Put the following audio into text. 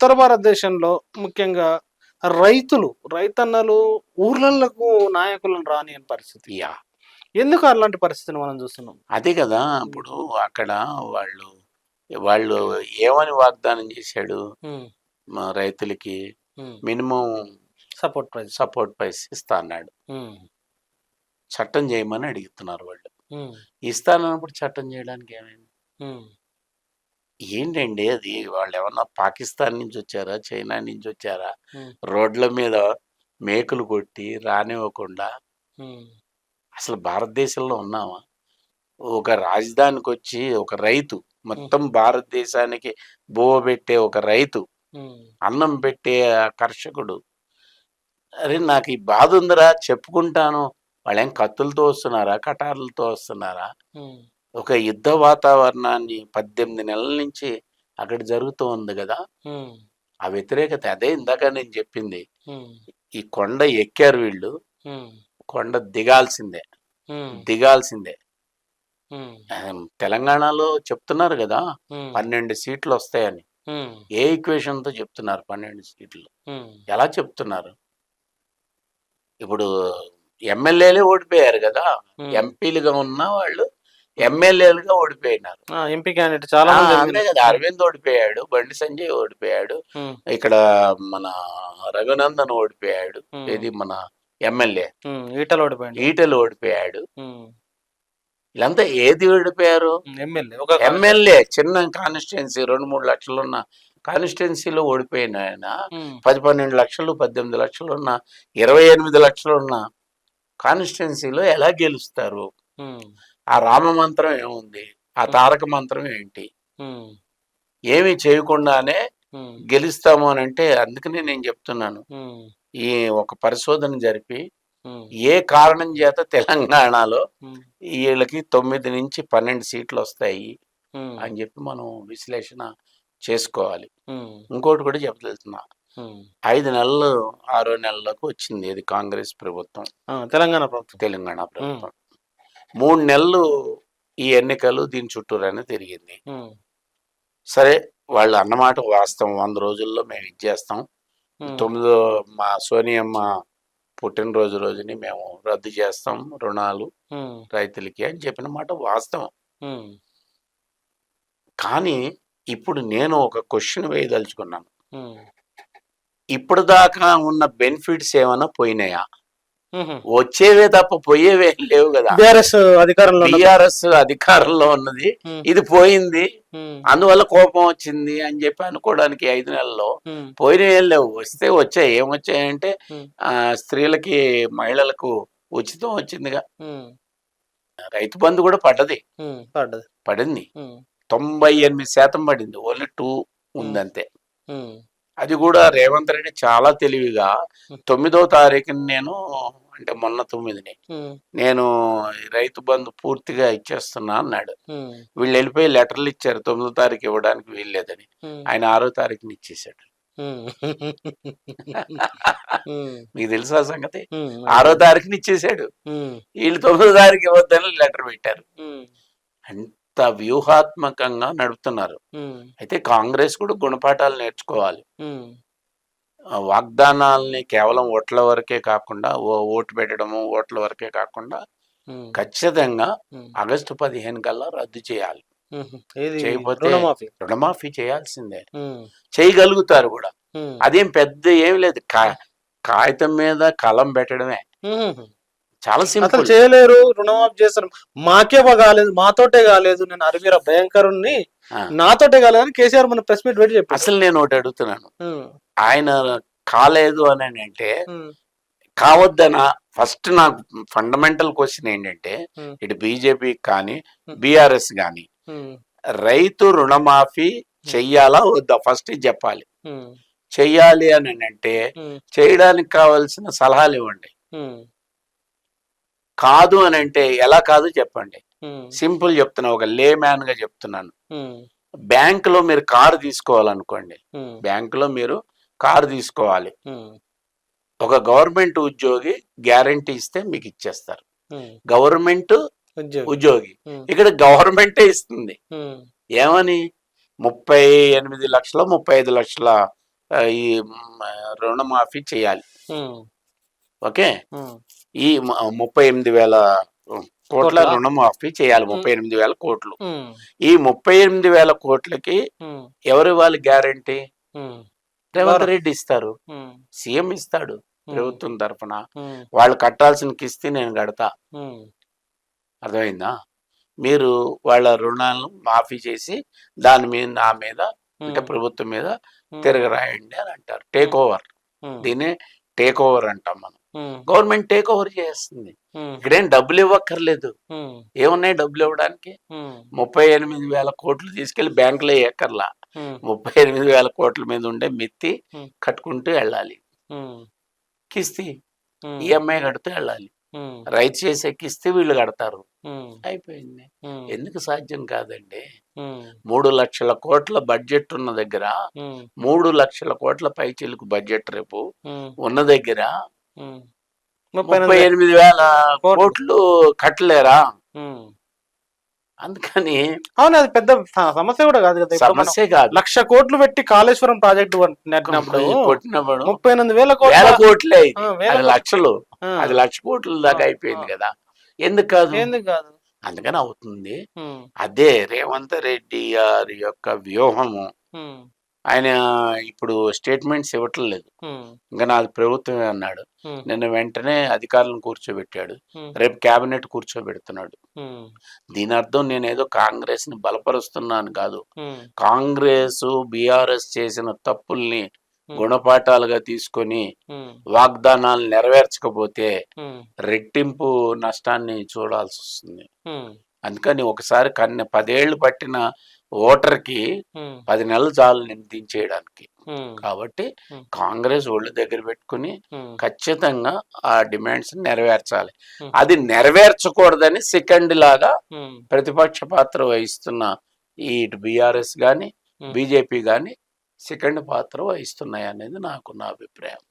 ఉత్తర భారతదేశంలో ముఖ్యంగా రైతులు రైతన్నలు ఊర్లకు నాయకులను రాని అని పరిస్థితి. యా. ఎందుకు అలాంటి పరిస్థితిని మనం చూస్తున్నాం? అదే కదా ఇప్పుడు అక్కడ వాళ్ళు వాళ్ళు ఏమని వాగ్దానం చేశాడు? మా రైతులకి minimum support price support price ఇస్తా అన్నాడు. చట్టం చేయమని అడుగుతున్నారు వాళ్ళు. ఇస్తానన్నప్పుడు చట్టం చేయడానికి ఏమైంది? ఏంటండి అది? వాళ్ళు ఏమన్నా పాకిస్తాన్ నుంచి వచ్చారా చైనా నుంచి వచ్చారా. రోడ్ల మీద మేకులు కొట్టి రానివ్వకుండా అసలు భారతదేశంలో ఉన్నామా? ఒక రాజధానికి వచ్చి ఒక రైతు మొత్తం భారతదేశానికి బువ్వ పెట్టే ఒక రైతు అన్నం పెట్టే కర్షకుడు. అరే నాకు ఈ బాధ ఉందిరా చెప్పుకుంటాను. వాళ్ళేం కత్తులతో వస్తున్నారా? కటార్లతో వస్తున్నారా? ఒక యుద్ధ వాతావరణాన్ని పద్దెనిమిది నెలల నుంచి అక్కడ జరుగుతూ ఉంది కదా. ఆ వ్యతిరేకత అదే ఇందాక నేను చెప్పింది. ఈ కొండ ఎక్కారు వీళ్ళు. కొండ దిగాల్సిందే. దిగాల్సిందే. తెలంగాణలో చెప్తున్నారు కదా పన్నెండు సీట్లు వస్తాయని. ఏ ఈక్వేషన్తో చెప్తున్నారు పన్నెండు సీట్లు? ఎలా చెప్తున్నారు? ఇప్పుడు ఎమ్మెల్యేలే ఓడిపోయారు కదా. ఎంపీలుగా ఉన్న వాళ్ళు ఎమ్మెల్యేలుగా ఓడిపోయినారు. ఎంపీ క్యాండిడేట్ చాలా అంతే. కదా అరవింద్ ఓడిపోయాడు బండి సంజయ్ ఓడిపోయాడు ఇక్కడ మన రఘునందన్ ఓడిపోయాడు ఇది మన ఎమ్మెల్యే. ఈటలు ఓడిపోయింది ఈటలు ఓడిపోయాడు. వీళ్ళంతా ఏది ఓడిపోయారు? ఎమ్మెల్యే చిన్న కాన్స్టిట్యున్సీ రెండు మూడు లక్షలు ఉన్న కాన్స్టిట్యున్సీలో ఓడిపోయిన ఆయన పది పన్నెండు లక్షలు పద్దెనిమిది లక్షలు ఉన్న ఇరవై ఎనిమిది లక్షలు ఉన్న కాన్స్టిట్యున్సీలో ఎలా గెలుస్తారు? ఆ రామ మంత్రం ఏముంది? ఆ తారక మంత్రం ఏంటి? ఏమీ చేయకుండానే గెలుస్తాము అని అంటే అందుకనే నేను చెప్తున్నాను. ఈ ఒక పరిశోధన జరిపి ఏ కారణం చేత తెలంగాణలో వీళ్ళకి తొమ్మిది నుంచి పన్నెండు సీట్లు వస్తాయి అని చెప్పి మనం విశ్లేషణ చేసుకోవాలి. ఇంకోటి కూడా చెప్పదలుచున్నా ఉమ్. ఐదు నెలలు ఆరో నెలలకు వచ్చింది ఇది కాంగ్రెస్ ప్రభుత్వం. తెలంగాణ ప్రభుత్వం. తెలంగాణ ప్రభుత్వం. మూడు నెలలు ఈ ఎన్నికలు దీని చుట్టూరానే తిరిగింది. సరే వాళ్ళు అన్నమాట వాస్తవం. వంద రోజుల్లో మేము ఇచ్చేస్తాం తొమ్మిదో మా సోనియమ్మ పుట్టినరోజు రోజుని మేము రద్దు చేస్తాం రుణాలు రైతులకి అని చెప్పిన మాట వాస్తవం. కానీ ఇప్పుడు నేను ఒక క్వశ్చన్ వేయదలుచుకున్నాను. ఇప్పుడు దాకా ఉన్న బెనిఫిట్స్ ఏమైనా పోయినాయా. వచ్చేవే తప్ప పోయేవే లేవు కదా. బీఆర్ఎస్ అధికారంలో టిఆర్ఎస్ అధికారంలో ఉన్నది. ఇది పోయింది. అందువల్ల కోపం వచ్చింది అని చెప్పి అనుకోవడానికి ఐదు నెలల్లో పోయినవి లేవు. వస్తే వచ్చాయి. ఏం వచ్చాయంటే ఉమ్, ఆ స్త్రీలకి మహిళలకు ఉచితం వచ్చిందిగా. రైతు బంధు కూడా పడ్డది. పడ్డది. పడింది. తొంభై ఎనిమిది శాతం పడింది. ఓన్లీ టూ ఉందంతే. అది కూడా రేవంత్ రెడ్డి చాలా తెలివిగా. తొమ్మిదో తారీఖుని నేను అంటే మొన్న తొమ్మిదిని నేను రైతు బంధు పూర్తిగా ఇచ్చేస్తున్నా అన్నాడు. వీళ్ళు వెళ్ళిపోయి లెటర్లు ఇచ్చారు తొమ్మిదో తారీఖు ఇవ్వడానికి వీల్లేదని. ఆయన ఆరో తారీఖుని ఇచ్చేసాడు మీకు తెలుసా సంగతి? ఆరో తారీఖుని ఇచ్చేసాడు వీళ్ళు తొమ్మిదో తారీఖు ఇవ్వద్దని లెటర్ పెట్టారు. ఉమ్, వ్యూహాత్మకంగా నడుపుతున్నారు. అయితే కాంగ్రెస్ కూడా గుణపాఠాలు నేర్చుకోవాలి. వాగ్దానాల్ని కేవలం ఓట్ల వరకే కాకుండా ఓ ఓటు పెట్టడము ఓట్ల వరకే కాకుండా ఖచ్చితంగా ఆగస్టు పదిహేను కల్లా రద్దు చేయాలి. చేయకపోతే- రుణమాఫీ. చేయాల్సిందే. చేయగలుగుతారు కూడా. అదేం పెద్ద ఏం లేదు. కాగితం మీద కలం పెట్టడమే. చాలా అసలు సింపుల్ చేయలేరు రుణమాఫీ చేస్తారు. మాకే కాలేదు మాతోటే కాలేదు. నేను అరవీర భయంకరుణ్ణి. నాతోటే కాలేదు అని కేసీఆర్ మన ప్రెస్ మీట్ పెట్టి చెప్పారు అసలు నేను ఒకటి అడుగుతున్నాను. ఆయన కాలేదు అని అంటే కావద్దనా? ఫస్ట్ నాకు ఫండమెంటల్ క్వశ్చన్ ఏంటంటే. ఇటు బీజేపీ కానీ. బీఆర్ఎస్ కానీ రైతు రుణమాఫీ చెయ్యాలా వద్దా? ఫస్ట్ చెప్పాలి. చెయ్యాలి అని అంటే చేయడానికి కావాల్సిన సలహాలు ఇవ్వండి. కాదు అని అంటే ఎలా కాదు చెప్పండి. సింపుల్ చెప్తున్నా ఒక లే మ్యాన్గా చెప్తున్నాను. బ్యాంక్లో మీరు కారు తీసుకోవాలనుకోండి. బ్యాంక్లో మీరు కారు తీసుకోవాలి. ఒక గవర్నమెంట్ ఉద్యోగి గ్యారంటీ ఇస్తే మీకు ఇచ్చేస్తారు. గవర్నమెంట్ ఉద్యోగి. ఇక్కడ గవర్నమెంటే ఇస్తుంది. ఏమని? ముప్పై ఎనిమిది లక్షల ముప్పై ఐదు లక్షల ఈ రుణమాఫీ చేయాలి. ఓకే? ఈ ముప్పై ఎనిమిది వేల కోట్ల? రుణమాఫీ చేయాలి. ముప్పై ఎనిమిది వేల కోట్లు. ఈ ముప్పై ఎనిమిది వేల కోట్లకి ఎవరు ఇవ్వాలి గ్యారంటీ? రేవంత్? రెడ్డి ఇస్తారు. సీఎం ఇస్తాడు ప్రభుత్వం తరఫున. వాళ్ళు కట్టాల్సిన కిస్తీ నేను కడతా. అర్థమైందా? మీరు వాళ్ళ రుణాలను మాఫీ చేసి దాని మీద నా మీద అంటే ప్రభుత్వం మీద తిరగరాయండి అని అంటారు. Take over. దీన్ని టేక్ ఓవర్ అంటాం మనం. గవర్నమెంట్ టేక్ ఓవర్ చేస్తుంది ఇక్కడేం డబ్బులు ఇవ్వక్కర్లేదు. ఏమున్నాయి డబ్బులు ఇవ్వడానికి? ముప్పై ఎనిమిది వేల కోట్లు తీసుకెళ్ళి బ్యాంకులో ఎక్కర్లా ముప్పై ఎనిమిది వేల కోట్ల మీద ఉండే మిత్తి. కట్టుకుంటూ వెళ్ళాలి. కిస్తీ ఈఎంఐ కడుతూ వెళ్ళాలి. రైతు చేసే కిస్తీ వీళ్ళు కడతారు. అయిపోయింది. ఎందుకు సాధ్యం కాదండి? మూడు లక్షల కోట్ల బడ్జెట్ ఉన్న దగ్గర మూడు లక్షల కోట్ల పైచీలకు బడ్జెట్ రేపు ఉన్న దగ్గర. ముప్పై ఎనిమిది వేల కోట్లు. కట్టలేరా. అందుకని అవును అది పెద్ద సమస్య కూడా కాదు కదా. సమస్య కాదు. లక్ష కోట్లు పెట్టి కాళేశ్వరం ప్రాజెక్టు నడిపినప్పుడు కొట్టినప్పుడు ముప్పై ఎనిమిది వేల వేల కోట్లు. అది లక్షలు. అది లక్ష కోట్ల దాకా అయిపోయింది. కదా. ఎందుకు కాదు? ఎందుకు కాదు? అందుకని అవుతుంది. అదే రేవంత్ రెడ్డి గారి యొక్క వ్యూహము. ఆయన ఇప్పుడు స్టేట్మెంట్స్ ఇవ్వటం లేదు. ఇంకా నాది ప్రభుత్వమే అన్నాడు. నిన్న వెంటనే అధికారులను కూర్చోబెట్టాడు. రేపు కేబినెట్ కూర్చోబెడుతున్నాడు. దీని అర్థం నేనేదో కాంగ్రెస్ని బలపరుస్తున్నాను కాదు. కాంగ్రెస్ బీఆర్ఎస్ చేసిన తప్పుల్ని. గుణపాఠాలుగా తీసుకొని వాగ్దానాలు నెరవేర్చకపోతే రెట్టింపు నష్టాన్ని చూడాల్సి వస్తుంది. అందుకని ఒకసారి కన్నె పదేళ్ళు పట్టిన ఓటర్కి పది నెలలు చాలు నేను దించేయడానికి ఉమ్, కాబట్టి. కాంగ్రెస్ ఒళ్ళు దగ్గర పెట్టుకుని ఖచ్చితంగా ఆ డిమాండ్స్ నెరవేర్చాలి. అది నెరవేర్చకూడదని సెకండ్ లాగా ప్రతిపక్ష పాత్ర వహిస్తున్న ఈ బీఆర్ఎస్ కానీ. బీజేపీ కానీ సెకండ్ పాత్ర వహిస్తున్నాయి అనేది నాకు నా అభిప్రాయం.